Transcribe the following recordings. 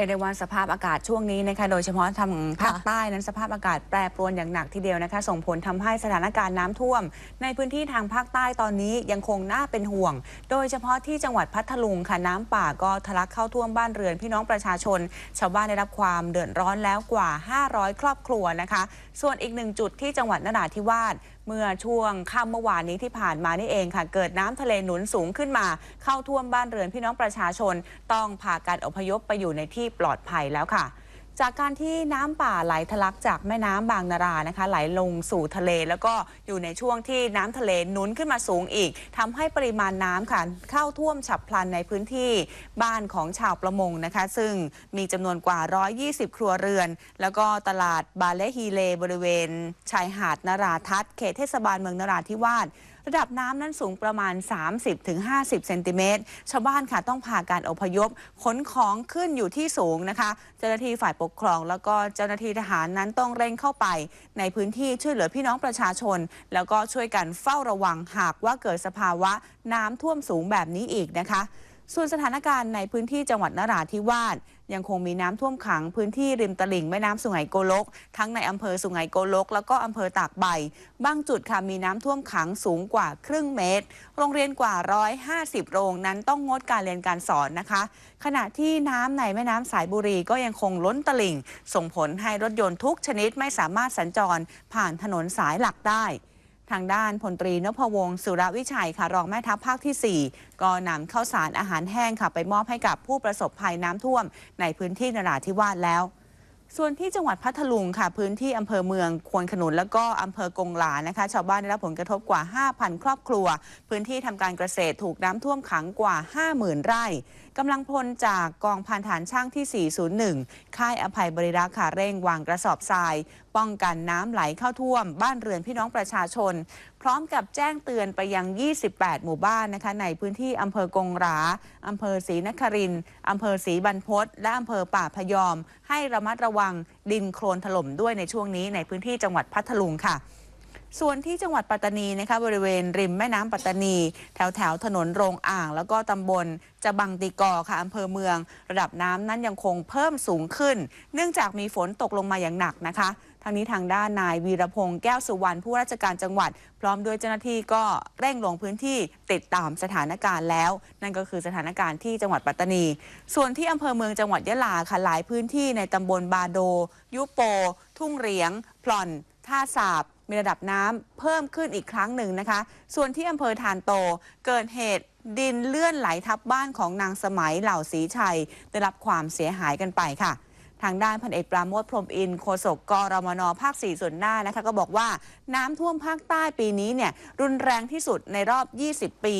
รียกได้ว่าสภาพอากาศช่วงนี้นะคะโดยเฉพาะทางภาคใต้นั้นสภาพอากาศแปรปรวนอย่างหนักทีเดียวนะคะ ส่งผลทำให้สถานการณ์น้ำท่วม ในพื้นที่ทางภาคใต้ตอนนี้ยังคงน่าเป็นห่วง โดยเฉพาะที่จังหวัดพัทลุงค่ะน้ำป่าก็ทะลักเข้าท่วมบ้านเรือนพี่น้องประชาชน ชาวบ้านได้รับความเดือดร้อนแล้วกว่า 500 ครอบครัวนะคะ ส่วนอีกหนึ่งจุดที่จังหวัดนราธิวาส เมื่อช่วงค่ำเมื่อวานนี้ที่ผ่านมานี่เองค่ะ เกิดน้ำทะเลหนุนสูงขึ้นมา เข้าท่วมบ้านเรือนพี่น้องประชาชน ต้องพาการอพยพไปอยู่ในที่ปลอดภัยแล้วค่ะ จากการที่น้ำป่าไหลทะลักจากแม่น้ำบางนารานะคะ ไหลลงสู่ทะเล แล้วก็อยู่ในช่วงที่น้ำทะเลนุนขึ้นมาสูงอีกทำให้ปริมาณน้ำค่ะเข้าท่วมฉับพลันในพื้นที่บ้านของชาวประมงนะคะ ซึ่งมีจำนวนกว่า 120 ครัวเรือน แล้วก็ตลาดบาเลฮีเลบริเวณ ชายหาดนาราทัศเขตเทศบาลเมืองนราธิวาสระดับน้ำนั้นสูงประมาณ 30-50 เซนติเมตร ชาวบ้านค่ะต้องพาการอพยพขนของขึ้นอยู่ที่สูงนะคะ เจ้าหน้าที่ฝ่ายปกครอง แล้วก็เจ้าหน้าที่ทหารนั้นต้องเร่งเข้าไป ในพื้นที่ช่วยเหลือพี่น้องประชาชน แล้วก็ช่วยกันเฝ้าระวังหากว่าเกิดสภาวะน้ำท่วมสูงแบบนี้อีกนะคะ ส่วนสถานการณ์ในพื้นที่จังหวัดนราธิวาสยังคงมีน้ำท่วมขังพื้นที่ริมตลิ่งแม่น้ำสุไหงโกลก ทั้งในอำเภอสุไหงโกลก แล้วก็อำเภอตากใบ บางจุดค่ะมีน้ำท่วมขังสูงกว่าครึ่งเมตร โรงเรียนกว่า 150 โรงนั้นต้องงดการเรียนการสอนนะคะ ขณะที่น้ำในแม่น้ำสายบุรีก็ยังคงล้นตลิ่ง ส่งผลให้รถยนต์ทุกชนิดไม่สามารถสัญจรผ่านถนนสายหลักได้ ทางด้านพลตรีนพวงศ์สุรวิชัยค่ะรองแม่ทัพภาคที่ 4 ก็นำข้าวสารอาหารแห้งค่ะ ไปมอบให้กับผู้ประสบภัยน้ำท่วม ในพื้นที่นราธิวาสแล้ว ส่วนที่จังหวัดพัทลุงค่ะ พื้นที่อำเภอเมืองควนขนุนแล้วก็อำเภอกงหลานะคะ ชาวบ้านได้รับผลกระทบกว่า 5,000 ครอบครัว พื้นที่ทำการเกษตรถูกน้ำท่วมขังกว่า 50,000 ไร่กำลังพลจากกองพันฐานช่างที่ 401 ค่ายอภัยบริรักษ์ค่ะเร่งวางกระสอบทรายป้องกันน้ำไหลเข้าท่วม บ้านเรือนพี่น้องประชาชน พร้อมกับแจ้งเตือนไปยัง 28 หมู่บ้านนะคะในพื้นที่อำเภอกงหราอำเภอศรีนครินทร์อำเภอศรีบรรพตและอำเภอป่าพยอม ให้ระมัดระวังดินโคลนถล่มด้วยในช่วงนี้ในพื้นที่จังหวัดพัทลุงค่ะส่วนที่จังหวัดปัตตานีนะคะบริเวณริมแม่น้ำปัตตานี แถวแถวถนนโรงอ่าง แล้วก็ตำบลจะบังติกอค่ะอำเภอเมือง ระดับน้ำนั้นยังคงเพิ่มสูงขึ้น เนื่องจากมีฝนตกลงมาอย่างหนักนะคะ ทางนี้ทางด้านนายวีรพงศ์แก้วสุวรรณผู้ราชการจังหวัด พร้อมด้วยเจ้าหน้าที่ก็เร่งลงพื้นที่ติดตามสถานการณ์แล้ว นั่นก็คือสถานการณ์ที่จังหวัดปัตตานี ส่วนที่อำเภอเมืองจังหวัดยะลาค่ะหลายพื้นที่ในตำบลบาโด ยุโป ทุ่งเหรียง พล่อน ท่าสาบมีระดับน้ำเพิ่มขึ้นอีกครั้งหนึ่งนะคะ ส่วนที่อำเภอทานโตเกิดเหตุดินเลื่อนไหลทับบ้านของนางสมัยเหล่าศรีชัย ได้รับความเสียหายกันไปค่ะ ทางด้านพันเอกปราโมทพรมอินโฆษกกรมนภาค 4 ส่วนหน้านะคะก็บอกว่าน้ำท่วมภาคใต้ปีนี้เนี่ยรุนแรงที่สุดในรอบ 20 ปี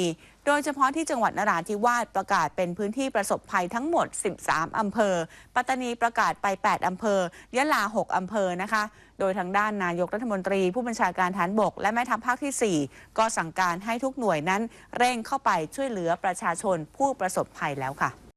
โดยเฉพาะที่จังหวัดนราธิวาสประกาศเป็นพื้นที่ประสบภัยทั้งหมด 13 อำเภอ ปัตตานีประกาศไป 8 อำเภอ ยะลา 6 อำเภอนะคะ โดยทางด้านนายกรัฐมนตรี ผู้บัญชาการฐานบก และแม่ทัพภาคที่ 4 ก็สั่งการให้ทุกหน่วยนั้น เร่งเข้าไปช่วยเหลือประชาชนผู้ประสบภัยแล้วค่ะ